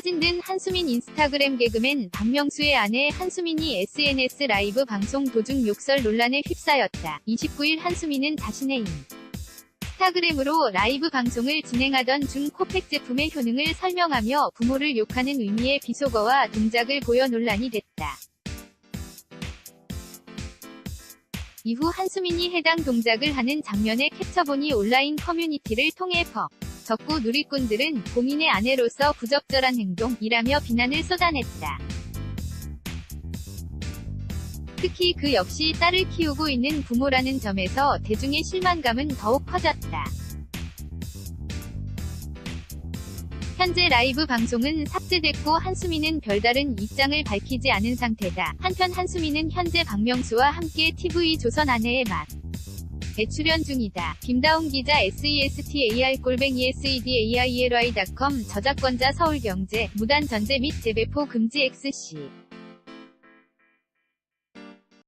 사진 든 한수민 인스타그램 개그맨 박명수의 아내 한수민이 SNS 라이브 방송 도중 욕설 논란에 휩싸였다. 29일 한수민은 자신의 인스타그램으로 라이브 방송을 진행하던 중 코팩 제품의 효능을 설명하며 부모를 욕하는 의미의 비속어와 동작을 보여 논란이 됐다. 이후 한수민이 해당 동작을 하는 장면의 캡처본이 온라인 커뮤니티를 통해 퍼 적고 누리꾼들은 공인의 아내로서 부적절한 행동이라며 비난을 쏟아냈다. 특히 그 역시 딸을 키우고 있는 부모라는 점에서 대중의 실망감은 더욱 커졌다. 현재 라이브 방송은 삭제됐고 한수민은 별다른 입장을 밝히지 않은 상태다. 한편 한수민은 현재 박명수와 함께 TV조선 아내의 맛. 대출연 중이다. 김다운 기자 SESTAR-SEDAIRY.com 저작권자 서울경제 무단 전제 및 재배포 금지 XC